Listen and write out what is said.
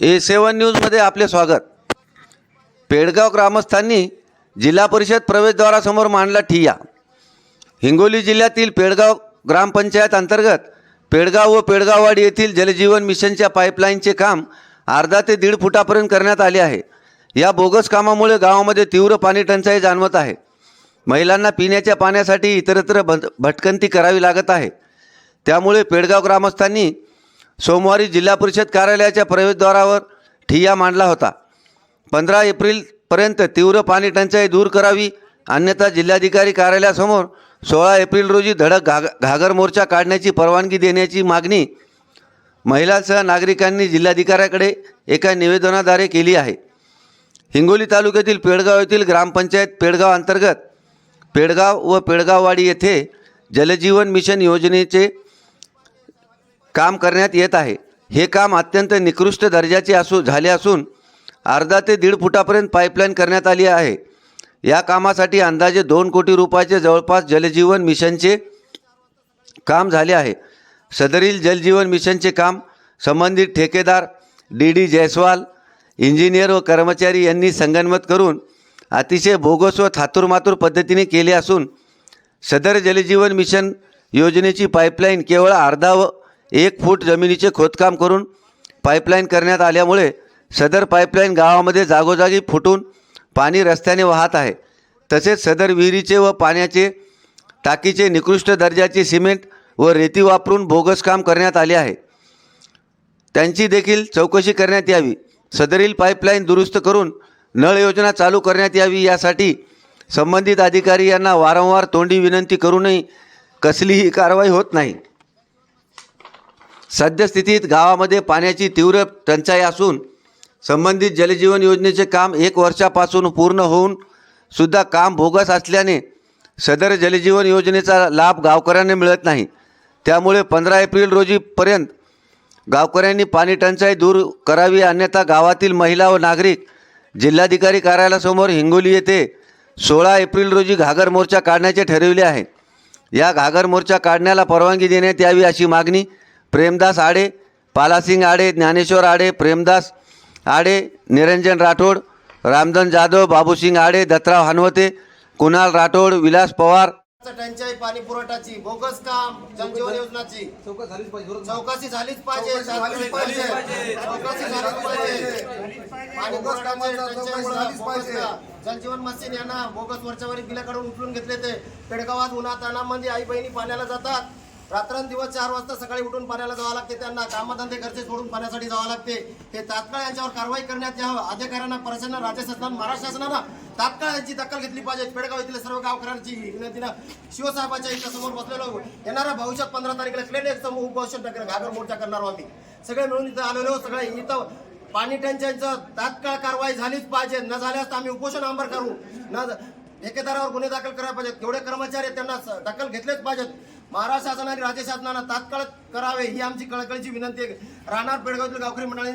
ए सेवन न्यूजमध्ये आपले स्वागत. पेडगाव ग्रामस्थांनी जिल्हा परिषद प्रवेशद्वारासमोर मांडला ठिय्या हिंगोली जिल्ह्यातील पेडगाव ग्रामपंचायत अंतर्गत पेडगाव व पेडगाववाडी येथील जलजीवन मिशनच्या पाईपलाईनचे काम अर्धा ते दीड फुटापर्यंत करण्यात आले आहे. या बोगस कामामुळे गावामध्ये तीव्र पाणी टंचाई जाणवत आहे. महिलांना पिण्याच्या पाण्यासाठी इतरत्र भट भटकंती करावी लागत आहे. त्यामुळे पेडगाव ग्रामस्थांनी सोमवारी जिल्हा परिषद कार्यालयाच्या प्रवेशद्वारावर ठिय्या मांडला होता. पंधरा एप्रिलपर्यंत तीव्र पाणी टंचाई दूर करावी अन्यथा जिल्हाधिकारी कार्यालयासमोर सोळा एप्रिल रोजी धडक घाग घागर मोर्चा काढण्याची परवानगी देण्याची मागणी महिलांसह नागरिकांनी जिल्हाधिकाऱ्याकडे एका निवेदनाद्वारे केली आहे. हिंगोली तालुक्यातील पेडगाव येथील ग्रामपंचायत पेडगाव अंतर्गत पेडगाव व पेडगाववाडी येथे जलजीवन मिशन योजनेचे काम करण्यात येत आहे. हे काम अत्यंत निकृष्ट दर्जाचे असू झाले असून अर्धा ते दीड फुटापर्यंत पाईपलाईन करण्यात आली आहे. या कामासाठी अंदाजे दोन कोटी रुपयाचे जवळपास जलजीवन मिशनचे काम झाले आहे. सदरील जलजीवन मिशनचे काम संबंधित ठेकेदार डी डी जयस्वाल इंजिनियर व कर्मचारी यांनी संगनमत करून अतिशय बोगस व थातुरमातुर पद्धतीने केले असून सदर जलजीवन मिशन योजनेची पाईपलाईन केवळ अर्धा व एक फूट जमिनीचे खोदकाम करून पाईपलाईन करण्यात आल्यामुळे सदर पाईपलाईन गावामध्ये जागोजागी फुटून पाणी रस्त्याने वाहत आहे. तसेच सदर विहिरीचे व पाण्याचे टाकीचे निकृष्ट दर्जाचे सिमेंट व रेती वापरून बोगस काम करण्यात आले आहे. त्यांची देखील चौकशी करण्यात यावी. सदरील पाईपलाईन दुरुस्त करून नळ योजना चालू करण्यात यावी यासाठी संबंधित अधिकारी यांना वारंवार तोंडी विनंती करूनही कसलीही कारवाई होत नाही. सद्यस्थितीत गावामध्ये पाण्याची तीव्र टंचाई असून संबंधित जलजीवन योजनेचे काम एक वर्षापासून पूर्ण होऊन सुद्धा काम बोगस असल्याने सदर जलजीवन योजनेचा लाभ गावकऱ्यांना मिळत नाही. त्यामुळे पंधरा एप्रिल रोजीपर्यंत गावकऱ्यांनी पाणी टंचाई दूर करावी अन्यथा गावातील महिला व नागरिक जिल्हाधिकारी कार्यालयासमोर हिंगोली येथे सोळा एप्रिल रोजी घागर मोर्चा काढण्याचे ठरविले आहे. या घागर मोर्चा काढण्याला परवानगी देण्यात यावी अशी मागणी प्रेमदास आडे पालासिंग आडे ज्ञानेश्वर आडे प्रेमदास आडे निरंजन राठोड रामधन जाधव बाबूसिंग आडे दत्तराव हनवते कुणाल राठोड विलास पवार. टंचाई पाणी पुरवठाची बोगस काम जलजीवन योजनाची. चौकशी झालीच पाहिजे. झालीच पाहिजे. चौकशी झालीच पाहिजे. पाणी. जलजीवन मशीन यांना बोगस वरच्यावरी बिलाकडून उचलून घेतले ते. पेडगावात उन्हात तानामध्ये आई बहिणी पाण्याला जातात. रात्रंदिवस चार वाजता सकाळी उठून पाण्याला जावं लागते. त्यांना कामधंदे घरचे सोडून पाण्यासाठी जावं लागते. हे तात्काळ यांच्यावर कारवाई करण्यात यावं. अधिकाऱ्यांना प्रशासनानं राज्य शासनानं महाराष्ट्र शासनानं तात्काळ यांची दखल घेतली पाहिजे. पेडगाव येथील सर्व गावकऱ्यांची विनंतीनं शिवसाहेबाच्या इथं समोर बसलेलो येणाऱ्या भविष्यात पंधरा तारखेला क्लिनिक समोर उपोषण घागर मोर्चा करणार आम्ही. सगळे मिळून इथं आलेलो सगळे इथं पाणी टंचाईचं तात्काळ कारवाई झालीच पाहिजे. न झाल्यास तर आम्ही उपोषण आंबर करू. न ठेकेदारावर गुन्हे दाखल करायला पाहिजेत. एवढे कर्मचारी आहेत त्यांना दखल घेतलेच पाहिजेत. महाराष्ट्र शासन आणि राज्य शासनानं तात्काळ करावे ही आमची कळकळीची विनंती आहे. राहणार पेडगावतील गावकरी मंडळी.